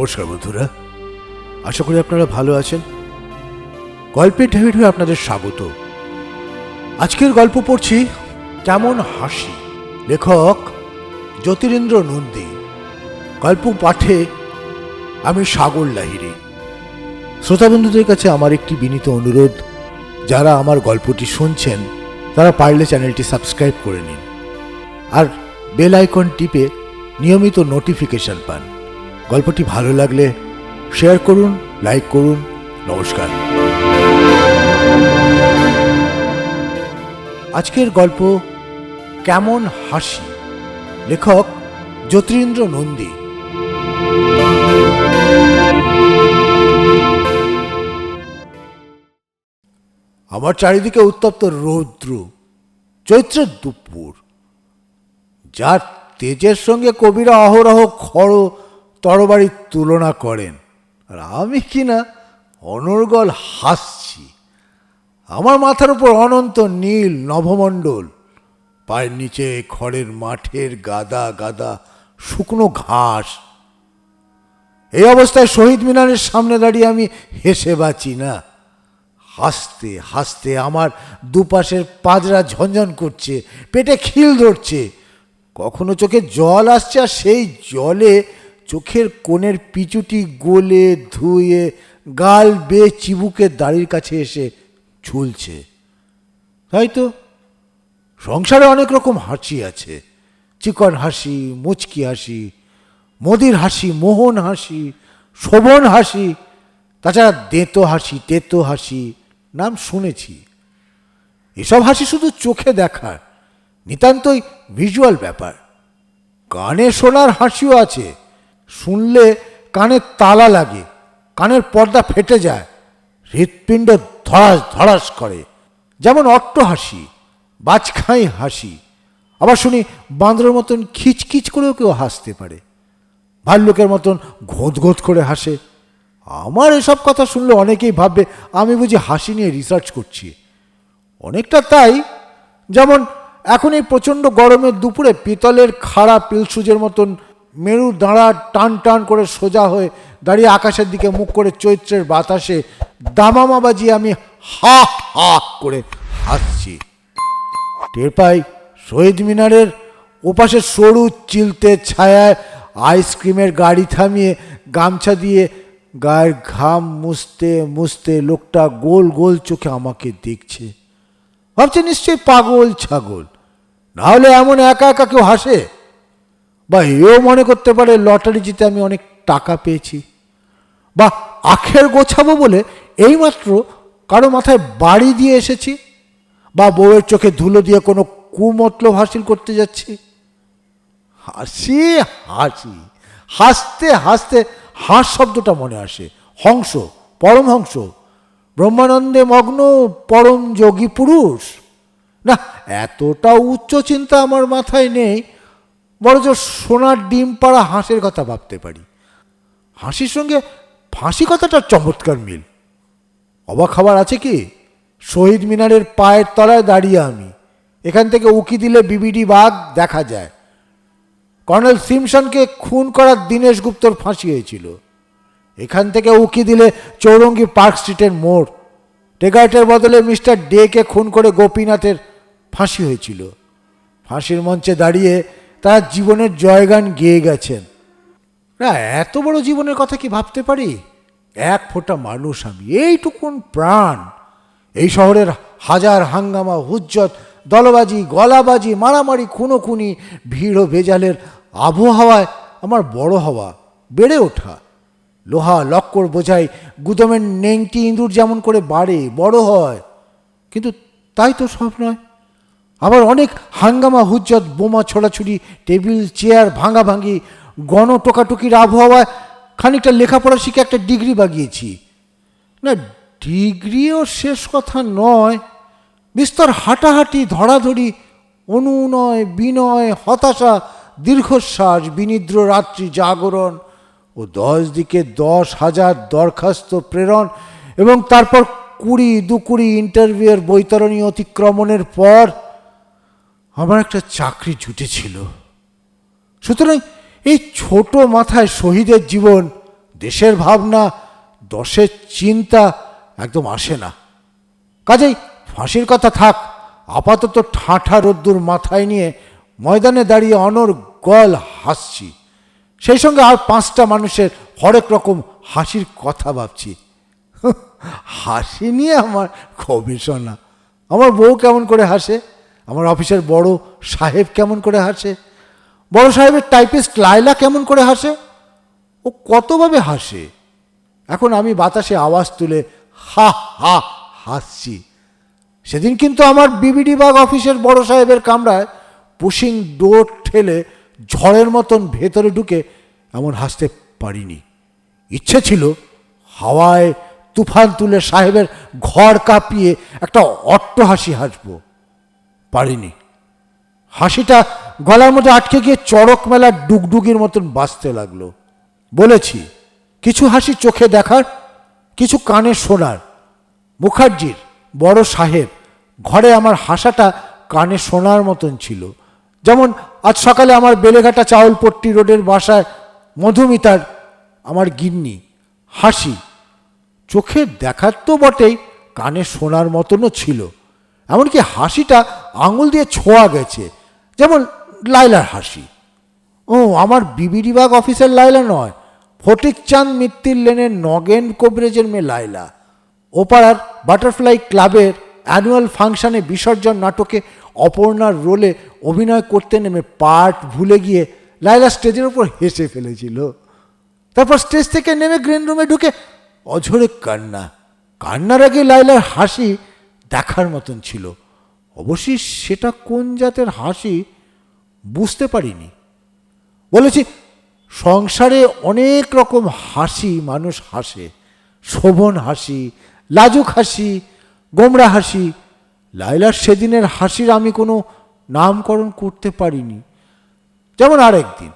নমস্কার বন্ধুরা। আশা করি আপনারা ভালো আছেন। গল্পের ঢেউয়ে ঢেউয়ে আপনাদের স্বাগত। আজকের গল্প পড়ছি কেমন হাসি। লেখক জ্যোতিরেন্দ্র নন্দী। গল্প পাঠে আমি সাগর লাহিরি শ্রোতা বন্ধুদের কাছে আমার একটি বিনীত অনুরোধ, যারা আমার গল্পটি শুনছেন, তারা পারলে চ্যানেলটি সাবস্ক্রাইব করে নিন। আর বেল আইকন টিপে নিয়মিত নোটিফিকেশন পান। গল্পটি ভালো লাগলে শেয়ার করুন, লাইক করুন, নমস্কার। আজকের গল্প কেমন হাসি? লেখক জ্যোতিরেন্দ্র নন্দী। আমার চারিদিকে উত্তপ্ত রৌদ্র চৈত্রের দুপুর। যার তেজের সঙ্গে কবিরা অহরহ খড় তরবারির তুলনা করেন। আর আমি কিনা অনর্গল হাসছি। আমার মাথার উপর অনন্ত নীল নভমণ্ডল, পায়ের নিচে খড়ের মাঠের গাদা গাদা শুকনো ঘাস। এই অবস্থায় শহীদ মিনারের সামনে দাঁড়িয়ে আমি হেসে বাঁচি না। হাসতে হাসতে আমার দুপাশের পাজরা ঝনঝন করছে, পেটে খিল ধরছে। কখনো চোখে জল আসছে আর সেই জলে চোখের কোণের পিচুটি গলে ধুয়ে গাল বেয়ে চিবুকের দাড়ির কাছে এসে ঝুলছে। তাই তো? সংসারে অনেক রকম হাসি আছে। চিকন হাসি, মুচকি হাসি, মোদির হাসি, মোহন হাসি, শোভন হাসি, তাছাড়া দেতো হাসি, তেতো হাসি, নাম শুনেছি। এসব হাসি শুধু চোখে দেখার, নিতান্তই ভিজুয়াল ব্যাপার। কানে শোনার হাসিও আছে। শুনলে কানে তালা লাগে, কানের পর্দা ফেটে যায়, হৃৎপিণ্ড ধড়াস ধড়াস করে। যেমন অট্ট হাসি, বাজখাই হাসি, আবার শুনি বাঁদরের মতন খিচখিচ করেও কেউ হাসতে পারে। ভাল্লুকের মতন ঘোঁত ঘোঁত করে হাসে। আমার এসব কথা শুনলে অনেকেই ভাববে, আমি বুঝি হাসি নিয়ে রিসার্চ করছি। অনেকটা তাই, যেমন এখন এই প্রচণ্ড গরমের দুপুরে পিতলের খাড়া পিলসুজের মতন মেরু দাঁড়া টান টান করে সোজা হয়ে দাঁড়িয়ে আকাশের দিকে মুখ করে চৈত্রের বাতাসে দামামা বাজিয়ে আমি হা হা করে হাসছি। টের পাই শহীদ মিনারের ওপাশে সরু চিলতে ছায়ায় আইসক্রিমের গাড়ি থামিয়ে গামছা দিয়ে গায়ের ঘাম মুছতে মুছতে লোকটা গোল গোল চোখে আমাকে দেখছে। ভাবছে নিশ্চয়ই পাগল ছাগল। না হলে এমন একা একা কেউ হাসে? বা এও মনে করতে পারে লটারি জিতে আমি অনেক টাকা পেয়েছি। বা আখের গোছাবো বলে এইমাত্র কারও মাথায় বাড়ি দিয়ে এসেছি বা বউয়ের চোখে ধুলো দিয়ে কোনো কুমতলব হাসিল করতে যাচ্ছি। হাসি হাসি, হাসতে হাসতে হাস শব্দটা মনে আসে। হংস পরমহংস ব্রহ্মানন্দে মগ্ন, পরম যোগী পুরুষ। না, এতটা উচ্চ চিন্তা আমার মাথায় নেই বরঞ্চ সোনার ডিম পাড়া হাঁসের কথা ভাবতে পারি। হাসির সঙ্গে ফাঁসি কথাটার চমৎকার মিল। অবাক খাবার আছে কি? শহীদ মিনারের পায়ের তলায় দাঁড়িয়ে আমি। এখান থেকে উকি দিলে বিবিডি বাঘ দেখা যায়। কর্নেল সিমসনকে খুন করার দীনেশ গুপ্তর ফাঁসি হয়েছিল। এখান থেকে উকি দিলে চৌরঙ্গি পার্ক স্ট্রিটের মোড়। টেকাইটের বদলে মিস্টার ডেকে খুন করে গোপীনাথের ফাঁসি হয়েছিল। ফাঁসির মঞ্চে দাঁড়িয়ে তার জীবনের জয়গান গেয়ে গেছেন। না, এত বড় জীবনের কথা কি ভাবতে পারি? এক ফোঁটা মানুষ আমি, এইটুকুন প্রাণ। এই শহরের হাজার হাঙ্গামা, হুজ্জত, দলবাজি, গলাবাজি, মারামারি, খুনোখুনি, ভিড় ও ভেজালের আবহাওয়ায় আমার বড় হওয়া, বেড়ে ওঠা। লোহা, লক্কর বোঝাই, গুদমের নেংটি ইঁদুর যেমন করে বাড়ে, বড় হয়। কিন্তু তাই তো সব নয়। আবার অনেক হাঙ্গামা, হুজ্জত, বোমা, ছোড়াছুড়ি, টেবিল, চেয়ার ভাঙাভাঙি গণ টোকাটুকির আবহাওয়ায় খানিকটা লেখাপড়া শিখে একটা ডিগ্রি বাগিয়েছি। না, ডিগ্রিও শেষ কথা নয়, বিস্তর হাঁটাহাঁটি, ধরাধরি, অনুনয়, বিনয়, হতাশা, দীর্ঘশ্বাস, বিনিদ্র রাত্রি জাগরণ ও দশ দিকে দশ হাজার দরখাস্ত প্রেরণ এবং তারপর কুড়ি দু কুড়ি ইন্টারভিউয়ের বৈতরণী অতিক্রমণের পর আমার একটা চাকরি জুটেছিল সুতরাং এই ছোট মাথায় শহীদের জীবন, দেশের ভাবনা, দশের চিন্তা একদম আসে না। কাজেই ফাঁসির কথা থাক, আপাতত ঠাঁঠা রোদ্দুর মাথায় নিয়ে ময়দানে দাঁড়িয়ে অনর গল হাসছি। সেই সঙ্গে আর পাঁচটা মানুষের হরেক রকম হাসির কথা ভাবছি। হাসি নিয়ে আমার গবেষণা আমার বউ কেমন করে হাসে? আমার অফিসের বড় সাহেব কেমন করে হাসে? বড় সাহেবের টাইপিস্ট লাইলা কেমন করে হাসে? ও কতভাবে হাসে? এখন আমি বাতাসে আওয়াজ তুলে হা হা হাসছি। সেদিন কিন্তু আমার বিবিডি বাগ অফিসের বড় সাহেবের কামরায় পুশিং ডোর ঠেলে ঝড়ের মতন ভেতরে ঢুকে এমন হাসতে পারিনি। ইচ্ছে ছিল হাওয়ায় তুফান তুলে সাহেবের ঘর কাঁপিয়ে একটা অট্ট হাসি হাসবো। পারিনি। হাসিটা গলার মধ্যে আটকে গিয়ে চড়ক মেলার ডুগডুগির মতন বাঁচতে লাগল। বলেছি, কিছু হাসি চোখে দেখার, কিছু কানে শোনার। মুখার্জির বড় সাহেব ঘরে আমার হাসাটা কানে শোনার মতন ছিল। যেমন আজ সকালে আমার বেলেঘাটা চাউলপট্টি রোডের বাসায় মধুমিতার আমার গিন্নি। হাসি চোখে দেখার তো বটেই, কানে শোনার মতনও ছিল। এমনকি হাসিটা আঙুল দিয়ে ছোঁয়া গেছে। যেমন লাইলার হাসি। ও, আমার বিবিডিবাগ অফিসের লাইলা নয়। ফটিক চাঁদ মিত্তির লেনের নগেন কোবরেজের মেয়ে লাইলা ওপাড়ার বাটারফ্লাই ক্লাবের অ্যানুয়াল ফাংশনে বিসর্জন নাটকে অপর্ণার রোলে অভিনয় করতে নেমে পার্ট ভুলে গিয়ে লাইলা স্টেজের উপর হেসে ফেলেছিল। তারপর স্টেজ থেকে নেমে গ্রিন রুমে ঢুকে অঝরে কান্না। কান্নার আগে লাইলার হাসি দেখার মতন ছিল। অবশ্যই সেটা কোন জাতের হাসি বুঝতে পারিনি। বলেছি, সংসারে অনেক রকম হাসি, মানুষ হাসে। শোভন হাসি, লাজুক হাসি গোমরা হাসি। লাইলার সেদিনের হাসির আমি কোনো নামকরণ করতে পারিনি। যেমন আরেকদিন,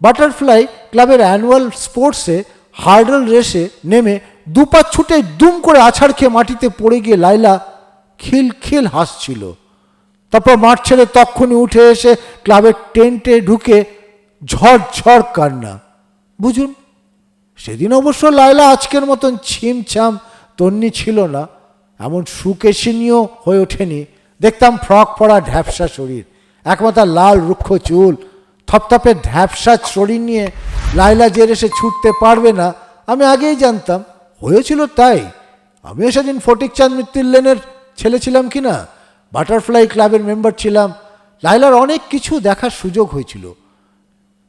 বাটারফ্লাই ক্লাবের অ্যানুয়াল স্পোর্টসে হার্ডল রেসে নেমে দুপা ছুটে দুম করে আছাড় খেয়ে মাটিতে পড়ে গিয়ে লাইলা খিল খিল হাসছিল। তারপর মাঠ ছেড়ে তক্ষুনি উঠে এসে ক্লাবের টেন্টে ঢুকে ঝড় কান্না। বুঝুন, সেদিন অবশ্য লায়লা আজকের মতন ছিমছাম তন্নি ছিল না, এমন সুকেশিনীয় হয়ে ওঠেনি। দেখতাম ফ্রক পরা ঢ্যাপসা শরীর, একমাত্র লাল রুক্ষ চুল, থপথপে ঢ্যাপসা শরীর নিয়ে লাইলা জের এসে ছুটতে পারবে না, আমি আগেই জানতাম, হয়েছিল তাই। আমিও সেদিন ফটিক চাঁদ মিত্তির লেনের ছেলে ছিলাম কি না? বাটারফ্লাই ক্লাবের মেম্বার ছিলাম। লাইলার অনেক কিছু দেখার সুযোগ হয়েছিল।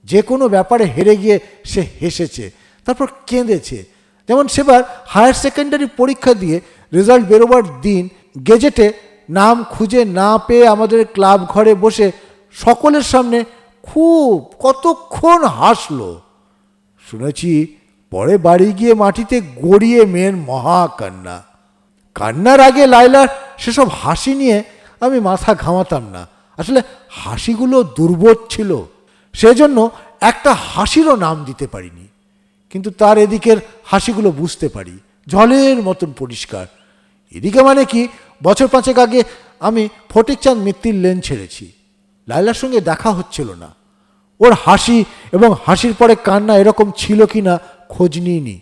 যে কোনো ব্যাপারে হেরে গিয়ে সে হেসেছে, তারপর কেঁদেছে। যেমন সেবার হায়ার সেকেন্ডারি পরীক্ষা দিয়ে রেজাল্ট বেরোবার দিন গেজেটে নাম খুঁজে না পেয়ে আমাদের ক্লাব ঘরে বসে সকলের সামনে খুব কতক্ষণ হাসলো। শুনেছি পরে বাড়ি গিয়ে মাটিতে গড়িয়ে মেয়ের মহা কান্না কান্নার আগে লাইলার সেসব হাসি নিয়ে আমি মাথা ঘামাতাম না। আসলে হাসিগুলো দুর্বোধ ছিল। সেজন্য একটা হাসিরও নাম দিতে পারিনি। কিন্তু তার এদিকের হাসিগুলো বুঝতে পারি। জলের মতন পরিষ্কার। এদিকে মানে কি? বছর পাঁচেক আগে আমি ফটিকচাঁদ মিত্তির লেন ছেড়েছি। লাইলার সঙ্গে দেখা হচ্ছিল না। ওর হাসি এবং হাসির পরে কান্না এরকম ছিল কি না খোঁজ নিইনি।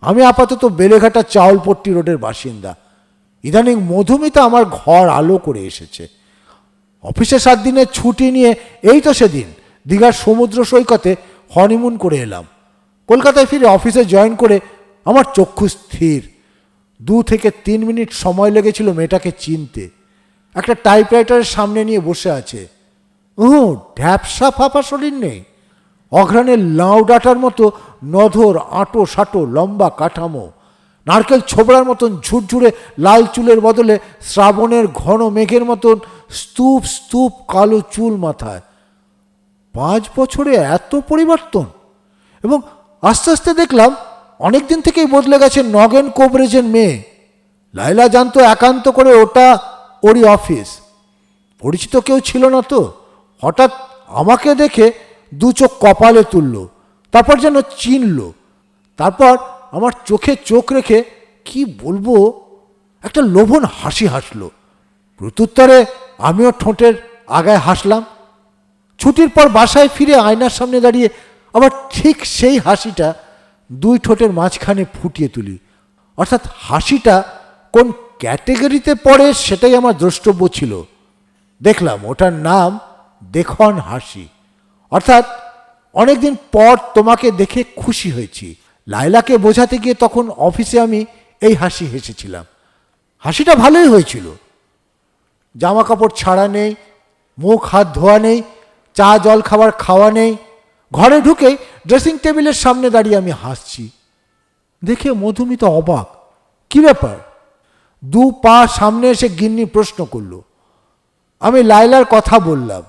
আমি আপাতত বেলেঘাটা চাউলপট্টি রোডের বাসিন্দা। ইদানিং মধুমিতা আমার ঘর আলো করে এসেছে। অফিসে সাত দিনের ছুটি নিয়ে এই তো সেদিন, দীঘার সমুদ্র সৈকতে হনিমুন করে এলাম। কলকাতায় ফিরে অফিসে জয়েন করে আমার চক্ষু স্থির। দু থেকে তিন মিনিট সময় লেগেছিল মেয়েটাকে চিনতে। একটা টাইপরাইটারের সামনে নিয়ে বসে আছে। ও, ঢ্যাপসা ফাঁপা শরীর নেই। অঘ্রাণের লাউ ডাটার মতো নধর আঁটো সাঁটো লম্বা কাঠামো। নারকেল ছোবড়ার মতন ঝুরঝুরে লাল চুলের বদলে শ্রাবণের ঘন মেঘের মতন স্তূপ স্তূপ কালো চুল মাথায়। পাঁচ বছরে এত পরিবর্তন। এবং আস্তে আস্তে দেখলাম অনেক দিন থেকেই বদলে গেছে নগেন কোবরেজের মেয়ে। লাইলা জানতো একান্ত করে ওটা ওরই অফিস। পরিচিত কেউ ছিল না তো। হঠাৎ আমাকে দেখে দু চোখ কপালে তুলল, তারপর যেন চিনল। তারপর আমার চোখে চোখ রেখে কি বলব? একটা লোভন হাসি হাসলো। প্রত্যুত্তরে আমিও ঠোঁটের আগায় হাসলাম। ছুটির পর বাসায় ফিরে আয়নার সামনে দাঁড়িয়ে আবার ঠিক সেই হাসিটা দুই ঠোঁটের মাঝখানে ফুটিয়ে তুলি। অর্থাৎ হাসিটা কোন ক্যাটেগরিতে পড়ে সেটাই আমার দ্রষ্টব্য ছিল। দেখলাম ওটার নাম দেখন হাসি। অর্থাৎ অনেকদিন পর তোমাকে দেখে খুশি হয়েছি। লাইলাকে বোঝাতে গিয়ে তখন অফিসে আমি এই হাসি হেসেছিলাম। হাসিটা ভালোই হয়েছিল। জামা কাপড় ছাড়া নেই, মুখ, হাত ধোয়া নেই, চা, জল খাবার খাওয়া নেই। ঘরে ঢুকে ড্রেসিং টেবিলের সামনে দাঁড়িয়ে আমি হাসছি। দেখে মধুমিতা অবাক। কি ব্যাপার? দু পা সামনে এসে গিন্নি প্রশ্ন করল। আমি লাইলার কথা বললাম।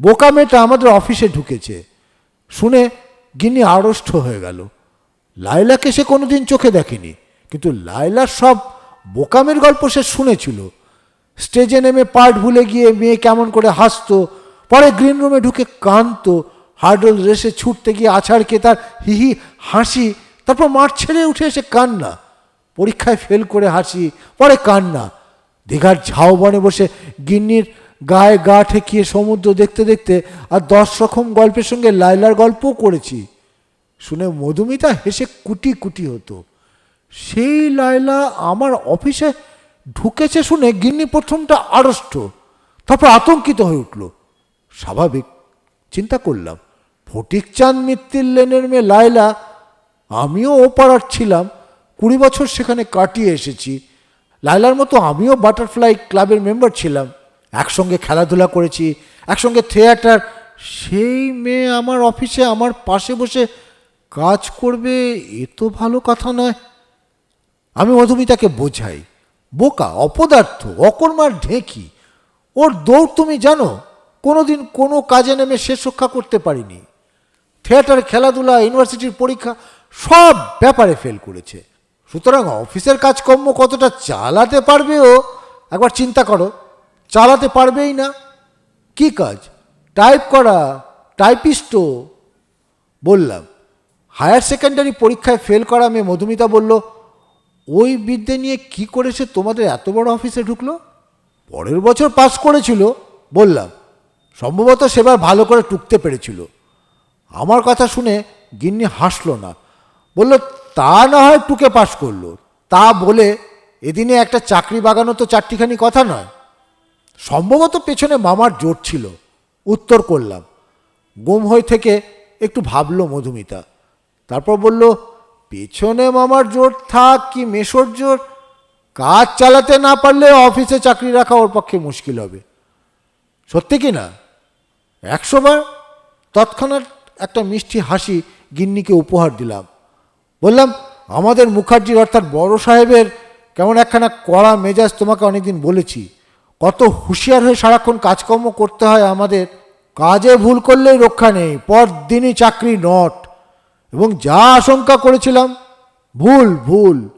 বোকা মেয়েটা আমাদের অফিসে ঢুকেছে। শুনে গিন্নি আড়ষ্ট হয়ে গেল। লাইলাকে সে কোনোদিন চোখে দেখেনি, কিন্তু লাইলার সব বোকামের গল্প সে শুনেছিল। স্টেজে নেমে পার্ট ভুলে গিয়ে মেয়ে কেমন করে হাসতো, পরে গ্রিন রুমে ঢুকে কাঁদতো হার্ডল রেসে ছুটতে গিয়ে আছাড়কে তার হিহি হাসি, তারপর মাঠ ছেড়ে উঠে এসে কান্না। পরীক্ষায় ফেল করে হাসি, পরে কান্না। দীঘার ঝাউবনে বসে গিন্নির গায়ে গা ঠেকিয়ে সমুদ্র দেখতে দেখতে আর দশ রকম গল্পের সঙ্গে লাইলার গল্পও করেছি। শুনে মধুমিতা হেসে কুটি কুটি হতো। সেই লাইলা আমার অফিসে ঢুকেছে শুনে গিন্নি প্রথমটা আড়ষ্ট, তারপর আতঙ্কিত হয়ে উঠল। স্বাভাবিক, চিন্তা করলাম, ফটিকচাঁদ মিত্তির লেনের মেয়ে লাইলা আমিও ও পাড়ার ছিলাম, কুড়ি বছর সেখানে কাটিয়ে এসেছি। লাইলার মতো আমিও বাটারফ্লাই ক্লাবের মেম্বার ছিলাম, একসঙ্গে খেলাধুলা করেছি, একসঙ্গে থিয়েটার। সেই মেয়ে আমার অফিসে, আমার পাশে বসে কাজ করবে, এ তো ভালো কথা নয়। আমি মধুমিতাকে বোঝাই, বোকা, অপদার্থ, অকর্মার ঢেঁকি, ওর দৌড় তুমি জানো, কোনোদিন কোনো কাজে নেমে শেষ রক্ষা করতে পারিনি। থিয়েটার, খেলাধুলা, ইউনিভার্সিটির পরীক্ষা, সব ব্যাপারে ফেল করেছে। সুতরাং অফিসের কাজকর্ম কতটা চালাতে পারবে ও, একবার চিন্তা করো, চালাতে পারবেই না। কি কাজ? টাইপ করা টাইপিস্টও বললাম। হায়ার সেকেন্ডারি পরীক্ষায় ফেল করা মেয়ে মধুমিতা বলল, ওই বিদ্যে নিয়ে কি করেছে তোমাদের এত বড় অফিসে ঢুকলো? পরের বছর পাস করেছিল, বললাম। সম্ভবত সেবার ভালো করে টুকতে পেরেছিল। আমার কথা শুনে গিন্নি হাসলো না। বলল, তা না হয় টুকে পাস করল। তা বলে এদিনে একটা চাকরি বাগানো তো চারটিখানি কথা নয়। সম্ভবত পেছনে মামার জোর ছিল। উত্তর করলাম, গুম হয়ে থেকে একটু ভাবলো মধুমিতা। তারপর বলল, পেছনে মামার জোর থাক কি মেশোর জোর। কাজ চালাতে না পারলে অফিসে চাকরি রাখা ওর পক্ষে মুশকিল হবে। সত্যি কি না? একশোবার তৎক্ষণাৎ একটা মিষ্টি হাসি গিন্নিকে উপহার দিলাম। বললাম, আমাদের মুখার্জির অর্থাৎ বড় সাহেবের কেমন একখানা কড়া মেজাজ তোমাকে অনেকদিন বলেছি। কত হুঁশিয়ার হয়ে সারাক্ষণ কাজকর্ম করতে হয় আমাদের। কাজে ভুল করলেই রক্ষা নেই, পরদিনই চাকরি নট। এবং যা আশঙ্কা করেছিলাম, ভুল ভুল।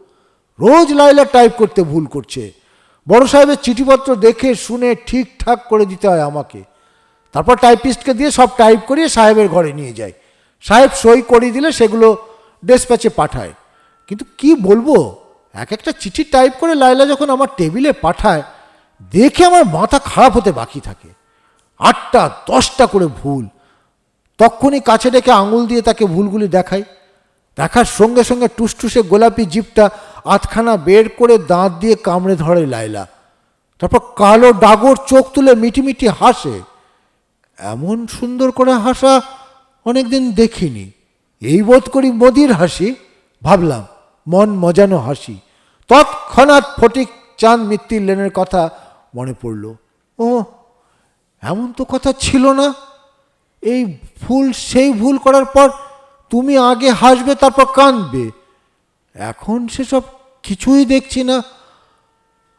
রোজ লাইলা টাইপ করতে ভুল করছে। বড় সাহেবের চিঠিপত্র দেখে, শুনে ঠিকঠাক করে দিতে হয় আমাকে। তারপর টাইপিস্টকে দিয়ে সব টাইপ করিয়ে সাহেবের ঘরে নিয়ে যায়। সাহেব সই করিয়ে দিলে সেগুলো ডেসপ্যাচে পাঠায়। কিন্তু কি বলব? এক একটা চিঠি টাইপ করে লাইলা যখন আমার টেবিলে পাঠায়, দেখে আমার মাথা খারাপ হতে বাকি থাকে। আটটা, দশটা করে ভুল। তখনই কাছে ডেকে আঙুল দিয়ে তাকে ভুলগুলি দেখাই দেখার সঙ্গে সঙ্গে টুসটুসে গোলাপি জিপটা আধখানা বের করে দাঁত দিয়ে কামড়ে ধরে লাইলা তারপর কালো ডাগর চোখ তুলে মিটিমিটি হাসে। এমন সুন্দর করে হাসা অনেকদিন দেখিনি। এই বোধ করি মোদির হাসি। ভাবলাম, মন মজানো হাসি। তৎক্ষণাৎ ফটিক চাঁদ মিত্তির লেনের কথা মনে পড়ল। ও এমন তো কথা ছিল না। এই ভুল, সেই ভুল করার পর তুমি আগে হাসবে, তারপর কাঁদবে। এখন সেসব কিছুই দেখছি না।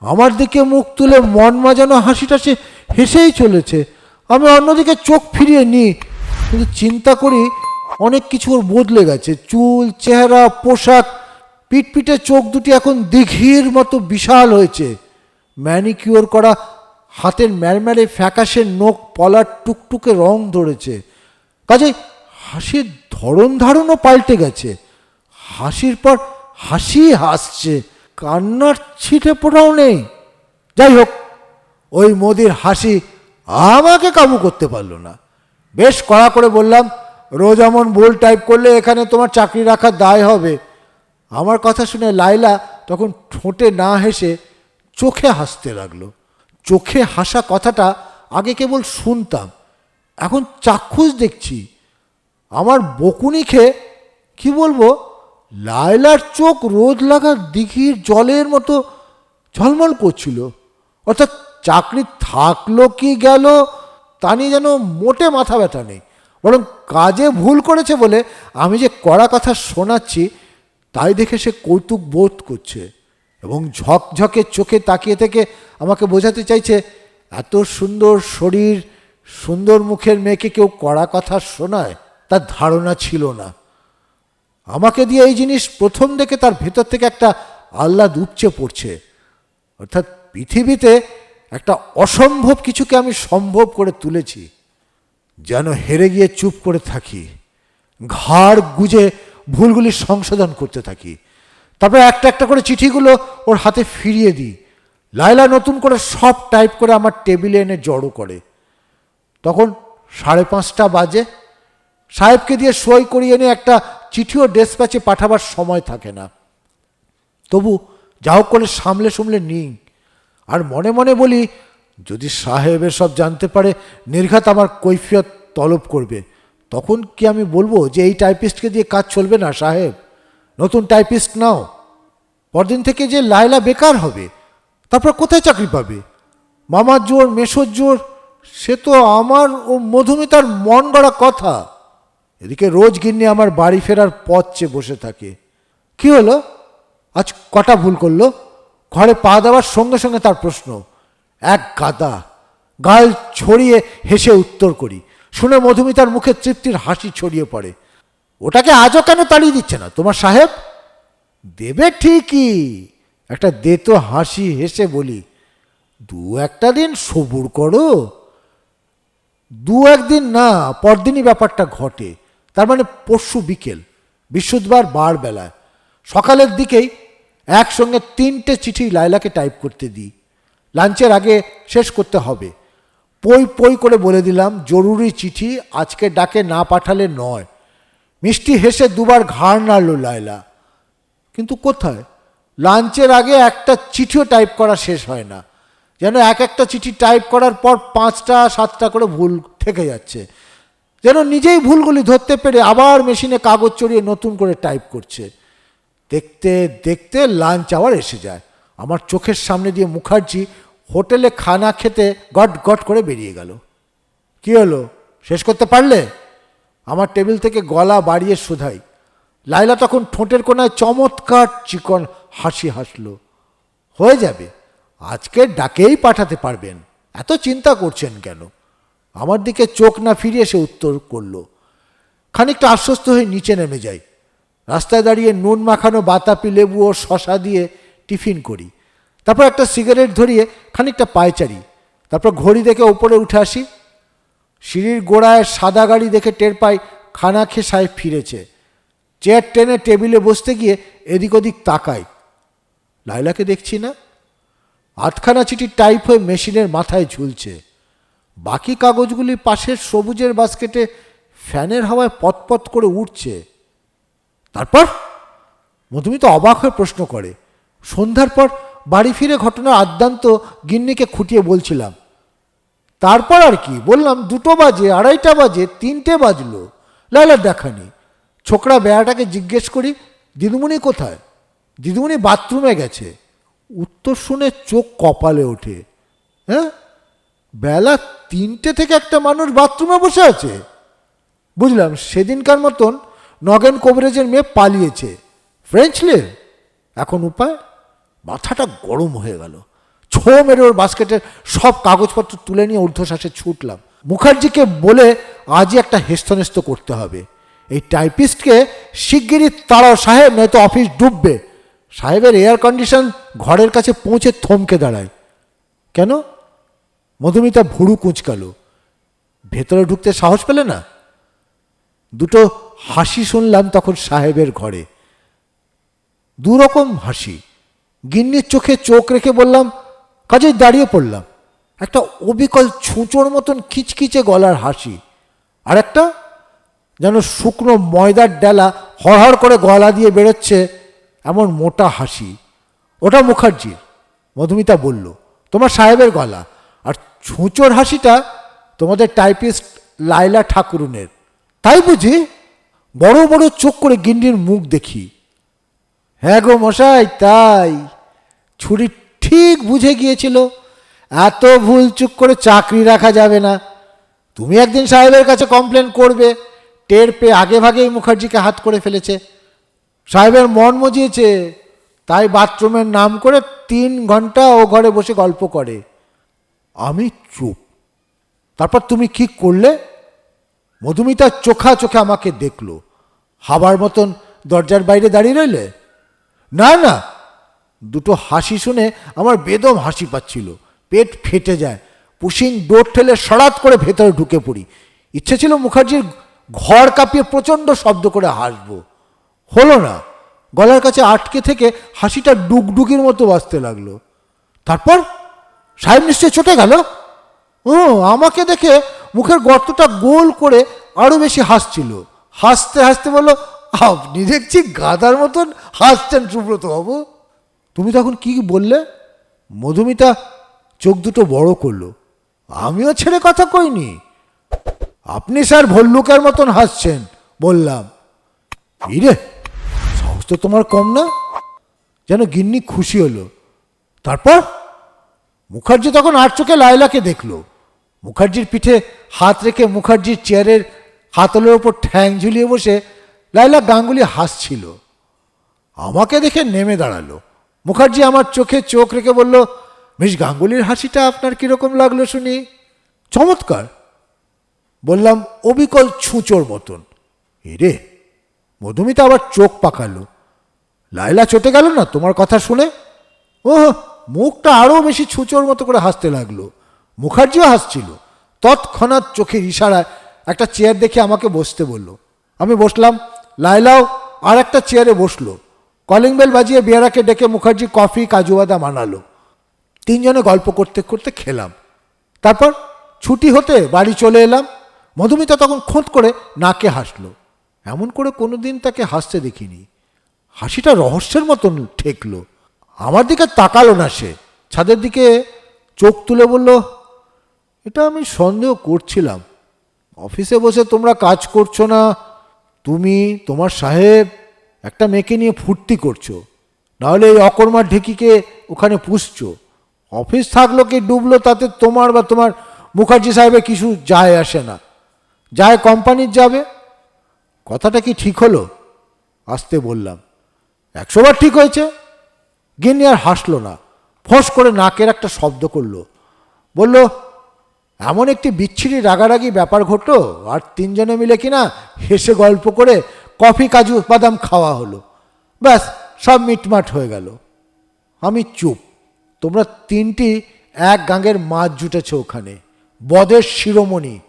আমার দিকে মুখ তুলে মন মাজানো হাসিটা সে হেসেই চলেছে। আমি অন্যদিকে চোখ ফিরিয়ে নিই, কিন্তু চিন্তা করি অনেক কিছু ওর বদলে গেছে। চুল, চেহারা, পোশাক, পিটপিটে চোখ দুটি এখন দিঘির মতো বিশাল হয়েছে। ম্যানিকিওর করা হাতের ম্যারম্যারে ফ্যাকাশের নোখ পলার টুকটুকে রং ধরেছে। কাজে হাসির ধরন ধারণও পাল্টে গেছে। হাসির পর হাসি হাসছে, কান্নার ছিটে পোড়াও নেই। যাই হোক, ওই মোদির হাসি আমাকে কাবু করতে পারল না। বেশ কড়া করে বললাম, রোজ এমন ভুল টাইপ করলে এখানে তোমার চাকরি রাখার দায় হবে। আমার কথা শুনে লাইলা তখন ঠোঁটে না হেসে চোখে হাসতে লাগল। চোখে হাসা কথাটা আগে কেবল শুনতাম, এখন চাক্ষুষ দেখছি। আমার বকুনি খেয়ে, কি বলব, লায়লার চোখ রোদ লাগা দিঘির জলের মতো ঝলমল করছিল। অর্থাৎ চাকরি থাকল কি গেল, তা নিয়ে যেন মোটে মাথা ব্যথা নেই। বরং কাজে ভুল করেছে বলে আমি যে কড়া কথা শোনাচ্ছি, তাই দেখে সে কৌতুক বোধ করছে। এবং ঝকঝকে চোখে তাকিয়ে থেকে আমাকে বোঝাতে চাইছে, এত সুন্দর শরীর, সুন্দর মুখের মেয়েকে কেউ কড়া কথা শোনায়? তার ধারণা ছিল না। আমাকে দিয়ে এই জিনিস প্রথম দেখে তার ভেতর থেকে একটা আহ্লাদ উপচে পড়ছে। অর্থাৎ পৃথিবীতে একটা অসম্ভব কিছুকে আমি সম্ভব করে তুলেছি। যেন হেরে গিয়ে চুপ করে থাকি, ঘাড় গুজে ভুলগুলি সংশোধন করতে থাকি। তারপরে একটা একটা করে চিঠিগুলো ওর হাতে ফিরিয়ে দিই। লাইলা নতুন করে সব টাইপ করে আমার টেবিলে এনে জড়ো করে। তখন সাড়ে পাঁচটা বাজে। সাহেবকে দিয়ে সই করিয়ে এনে একটা চিঠিও ডেসপ্যাচে পাঠাবার সময় থাকে না। তবু যা হোক করে সামলে সামলে নিই। আর মনে মনে বলি, যদি সাহেব সব জানতে পারে, নির্ঘাত আমার কৈফিয়ত তলব করবে। তখন কি আমি বলব যে এই টাইপিস্টকে দিয়ে কাজ চলবে না সাহেব? নতুন টাইপিস্ট নাও। পরদিন থেকে যে লায়লা বেকার হবে, তারপর কোথায় চাকরি পাবে? মামার জোর, মেশোর জোর, সে তো আমার ও মধুমিতার মন গড়া কথা। এদিকে রোজ গিন্নি আমার বাড়ি ফেরার পথ চেয়ে বসে থাকে। কি হলো? আজ কটা ভুল করল? ঘরে পা দেওয়ার সঙ্গে সঙ্গে তার প্রশ্ন। এক গাদা, গাল ছড়িয়ে হেসে উত্তর করি। শুনে মধুমিতার মুখে তৃপ্তির হাসি ছড়িয়ে পড়ে। ওটাকে আজও কেন তাড়িয়ে দিচ্ছে না? তোমার সাহেব, দেবে ঠিকই। একটা দেতো হাসি হেসে বলি, দু একটা দিন সবুর করো। দু একদিন না, পরদিনই ব্যাপারটা ঘটে। তার মানে পরশু বিকেল বৃহস্পতিবার বার বেলায়। সকালের দিকেই একসঙ্গে তিনটে চিঠি লাইলাকে টাইপ করতে দিই। লাঞ্চের আগে শেষ করতে হবে। পই পই করে বলে দিলাম, জরুরি চিঠি, আজকে ডাকে না পাঠালে নয়। মিষ্টি হেসে দুবার ঘাড় নাড়ল লায়লা। কিন্তু কোথায়? লাঞ্চের আগে একটা চিঠিও টাইপ করা শেষ হয় না। যেন এক একটা চিঠি টাইপ করার পর পাঁচটা, সাতটা করে ভুল থেকে যাচ্ছে। যেন নিজেই ভুলগুলি ধরতে পেরে আবার মেশিনে কাগজ চড়িয়ে নতুন করে টাইপ করছে। দেখতে দেখতে লাঞ্চ আবার এসে যায়। আমার চোখের সামনে দিয়ে মুখার্জি হোটেলে খানা খেতে গট গট করে বেরিয়ে গেল। কি হলো? শেষ করতে পারলে? আমার টেবিল থেকে গলা বাড়িয়ে শোধাই। লাইলা তখন ঠোঁটের কোনায় চমৎকার চিকন হাসি হাসল। হয়ে যাবে, আজকে ডাকেই পাঠাতে পারবেন, এত চিন্তা করছেন কেন? আমার দিকে চোখ না ফিরিয়ে সে উত্তর করল। খানিকটা আশ্বস্ত হয়ে নিচে নেমে যাই। রাস্তায় দাঁড়িয়ে নুন মাখানো বাতাপি, লেবু ও শশা দিয়ে টিফিন করি। তারপর একটা সিগারেট ধরিয়ে খানিকটা পায়চারি। তারপর ঘড়ি দেখে ওপরে উঠে আসি। সিঁড়ির গোড়ায় সাদা গাড়ি দেখে টের পাই খানা খেয়ে সাহেব ফিরেছে। চেয়ার টেনে টেবিলে বসতে গিয়ে এদিক ওদিক তাকাই লাইলাকে দেখছি না? আটখানা চিঠি টাইপ হয়ে মেশিনের মাথায় ঝুলছে। বাকি কাগজগুলি পাশের সবুজের বাস্কেটে ফ্যানের হাওয়ায় পতপত করে উঠছে তারপর? মধুমিতা অবাক হয়ে প্রশ্ন করে। সন্ধ্যার পর বাড়ি ফিরে ঘটনার আদ্যান্ত গিন্নিকে খুঁটিয়ে বলছিলাম তারপর আর কি? বললাম, দুটো বাজে, আড়াইটা বাজে, তিনটে বাজলো। লাইলার দেখানি ছোকরা বেড়াটাকে জিজ্ঞেস করি, দিদিমণি কোথায়? দিদিমণি বাথরুমে গেছে। উত্তর শুনে চোখ কপালে ওঠে। হ্যাঁ? বেলা তিনটে থেকে একটা মানুষ বাথরুমে বসে আছে? বুঝলাম, সেদিনকার মতন নগেন কবিরাজের মেয়ে পালিয়েছে। ফ্রেঞ্চলে এখন উপায়? মাথাটা গরম হয়ে গেল। ছো মেরে ওর বাস্কেটের সব কাগজপত্র তুলে নিয়ে ঊর্ধ্বশ্বাসে ছুটলাম। মুখার্জিকে বলে আজই একটা হেস্তনেস্ত করতে হবে। এই টাইপিস্টকে শিগগিরই তাড়াও সাহেব, নয়তো অফিস ডুববে। সাহেবের এয়ার কন্ডিশন ঘরের কাছে পৌঁছে থমকে দাঁড়ায়। কেন? মধুমিতা ভুরু কুঁচকালো। ভেতরে ঢুকতে সাহস পেলে না? দুটো হাসি শুনলাম তখন সাহেবের ঘরে। দুরকম হাসি। গিন্নির চোখে চোখ রেখে বললাম কাজেই দাঁড়িয়ে পড়লাম। একটা অবিকল ছুঁচোর মতন খিচখিচে গলার হাসি। আর একটা যেন শুকনো ময়দার ডেলা হড়হড় করে গলা দিয়ে বেরোচ্ছে এমন মোটা হাসি। ওটা মুখার্জির। মধুমিতা বলল, তোমার সাহেবের গলা। আর ছুঁচোর হাসিটা তোমাদের টাইপিস্ট লাইলা ঠাকুরুনের। তাই বুঝি? বড় বড় চোখ করে গিন্ডির মুখ দেখি। হ্যাঁ গো মশাই, তাই। ছুরি ঠিক বুঝে গিয়েছিল, এত ভুল চুক করে চাকরি রাখা যাবে না। তুমি একদিন সাহেবের কাছে কমপ্লেন করবে, টের পেয়ে আগে ভাগেই মুখার্জিকে হাত করে ফেলেছে। সাহেবের মন মজিয়েছে, তাই বাথরুমের নাম করে তিন ঘণ্টা ও ঘরে বসে গল্প করে। আমি চুপ। তারপর তুমি কি করলে? মধুমিতা চোখা চোখে আমাকে দেখল। হাবার মতন দরজার বাইরে দাঁড়িয়ে রইলে? না না দুটো হাসি শুনে আমার বেদম হাসি পাচ্ছিল। পেট ফেটে যায়। পুশিং ডোর ঠেলে সরাত করে ভেতরে ঢুকে পড়ি। ইচ্ছে ছিল মুখার্জির ঘর কাঁপিয়ে প্রচণ্ড শব্দ করে হাসবো। হলো না। গলার কাছে আটকে থেকে হাসিটা ডুগডুগির মতো বাজতে লাগল। তারপর? সাহেব নিশ্চয় চটে গেল? ও, আমাকে দেখে মুখের গর্তটা গোল করে আরও বেশি হাসছিল। হাসতে হাসতে বলল, আপনি দেখছি গাদার মতন হাসছেন সুব্রত বাবু। তুমি তখন কি বললে? মধুমিতা চোখ দুটো বড় করল। আমিও ছেড়ে কথা কইনি। আপনি স্যার ভল্লুকের মতন হাসছেন, বললাম। ইরে, সাহস তো তোমার কম না? যেন গিন্নি খুশি হলো। তারপর? মুখার্জি তখন আর চোখে লায়লাকে দেখল। মুখার্জির পিঠে হাত রেখে মুখার্জির চেয়ারের হাতলের ওপর ঠ্যাং ঝুলিয়ে বসে লায়লা গাঙ্গুলি হাসছিল। আমাকে দেখে নেমে দাঁড়াল। মুখার্জি আমার চোখে চোখ রেখে বলল, মিস গাঙ্গুলির হাসিটা আপনার কীরকম লাগল শুনি? চমৎকার। বললাম, অবিকল ছুঁচোর মতন। এরে মধুমিতা আবার চোখ পাকালো। লাইলা চটে গেল না তোমার কথা শুনে? ও মুখটা আরও বেশি ছুঁচোর মতো করে হাসতে লাগল। মুখার্জিও হাসছিল। তৎক্ষণাৎ চোখের ইশারায় একটা চেয়ার দেখে আমাকে বসতে বলল। আমি বসলাম লাইলাও আর একটা চেয়ারে বসল। কলিং বেল বাজিয়ে বিয়ারাকে ডেকে মুখার্জি কফি, কাজু বাদাম আনালো। তিনজনে গল্প করতে করতে খেলাম। তারপর ছুটি হতে বাড়ি চলে এলাম। মধুমিতা তখন খোঁত করে নাকে হাসলো। এমন করে কোনোদিন তাকে হাসতে দেখিনি। হাসিটা রহস্যের মতন ঠেকলো। আমার দিকে তাকালো না সে। ছাদের দিকে চোখ তুলে বলল, এটা আমি সন্দেহ করছিলাম। অফিসে বসে তোমরা কাজ করছ না। তুমি তোমার সাহেব একটা মেয়েকে নিয়ে ফুর্তি করছ, নাহলে এই অকর্মার ঢেকিকে ওখানে পুষছো। অফিস থাকল কি ডুবলো তাতে তোমার বা তোমার মুখার্জি সাহেবের কিছু যায় আসে না। যায় কোম্পানির যাবে। কথাটা কি ঠিক হলো? আসতে বললাম। একশোবার ঠিক হয়েছে। গিন্নি আর হাসলো না। ফোঁস করে নাকের একটা শব্দ করল। বলল, এমন একটি বিচ্ছিরি রাগারাগি ব্যাপার ঘটলো? আর তিনজনে মিলে কিনা হেসে গল্প করে কফি, কাজু, বাদাম খাওয়া হলো। ব্যাস, সব মিটমাট হয়ে গেল। আমি চুপ। তোমরা তিনটি এক গাঙের মাছ জুটেছ ওখানে। বদের শিরোমণি।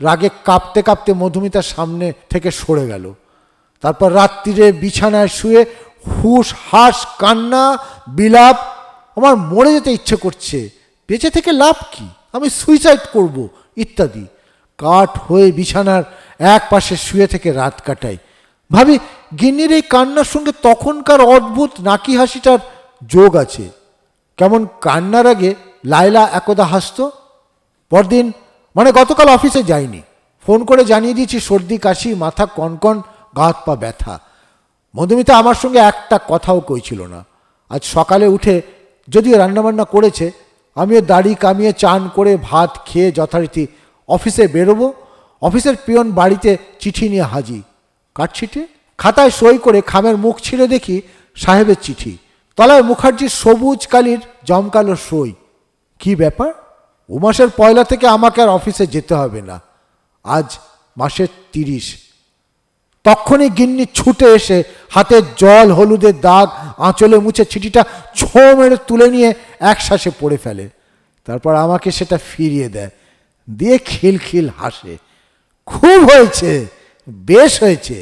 রাগে কাঁপতে কাঁপতে মধুমিতার সামনে থেকে সরে গেল। তারপর রাত্রিরে বিছানায় শুয়ে হুশ, হাস, কান্না, বিলাপ, আমার মরে যেতে ইচ্ছে করছে। বেঁচে থেকে লাভ কি? আমি সুইসাইড করব, ইত্যাদি। কাঠ হয়ে বিছানার এক পাশে শুয়ে থেকে রাত কাটাই। ভাবি, গিন্নির এই কান্নার সঙ্গে তখনকার অদ্ভুত নাকি হাসিটার যোগ আছে। কেমন কান্নার আগে লায়লা একদা হাসতো। পরদিন মানে গতকাল অফিসে যাইনি। ফোন করে জানিয়ে দিয়েছি, সর্দি, কাশি, মাথা, কনকন গা হাত পা ব্যথা। মধুমিতা আমার সঙ্গে একটা কথাও কইছিল না। আজ সকালে উঠে যদিও রান্নাবান্না করেছে, আমিও দাড়ি কামিয়ে চান করে ভাত খেয়ে যথারীতি অফিসে বেরোবো। অফিসের পিয়ন বাড়িতে চিঠি নিয়ে হাজি চিঠি খাতায় সই করে খামের মুখ ছিঁড়ে দেখি সাহেবের চিঠি। তলায় মুখার্জির সবুজ কালির জমকালো সই। কি ব্যাপার? ও মাসের পয়লা থেকে আমাকে আর অফিসে যেতে হবে না। আজ মাসের তিরিশ। তখনই গিন্নি ছুটে এসে হাতে জল, হলুদের দাগ, আঁচলে মুছে চিঠিটা ছো মেরে তুলে নিয়ে এক শ্বাসে পড়ে ফেলে। তারপর আমাকে সেটা ফিরিয়ে দেয়। দিয়ে খিলখিল হাসে। খুব হয়েছে! বেশ হয়েছে,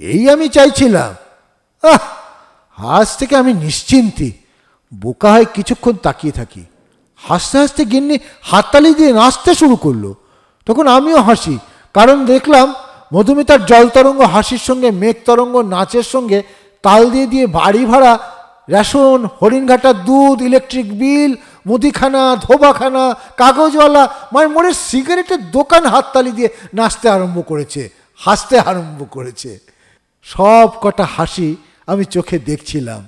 এই আমি চাইছিলাম। আহ, আজ থেকে আমি নিশ্চিন্তি, বোকা হয়ে কিছুক্ষণ তাকিয়ে থাকি। হাসতে হাসতে গিন্নি হাততালি দিয়ে নাচতে শুরু করল। তখন আমিও হাসি, কারণ দেখলাম মধুমিতার জল তরঙ্গ হাসির সঙ্গে, মেঘ তরঙ্গ নাচের সঙ্গে, তাল দিয়ে দিয়ে বাড়ি ভাড়া, রেশন হরিণঘাটার দুধ, ইলেকট্রিক বিল, মুদিখানা, ধোবাখানা, কাগজওয়ালা মানে মনে সিগারেটের দোকান হাততালি দিয়ে নাচতে আরম্ভ করেছে। হাসতে আরম্ভ করেছে। সব কটা হাসি আমি চোখে দেখছিলাম,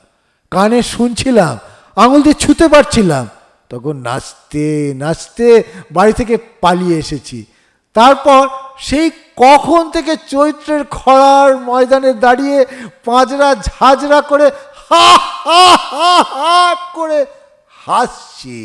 কানে শুনছিলাম, আঙুল দিয়ে ছুতে পারছিলাম। তখন নাচতে নাচতে বাড়ি থেকে পালিয়ে এসেছি। তারপর সেই কখন থেকে চৈত্রের খরার ময়দানে দাঁড়িয়ে পাঁজরা ঝাঁঝরা করে হা হা হা হা করে হাসছি।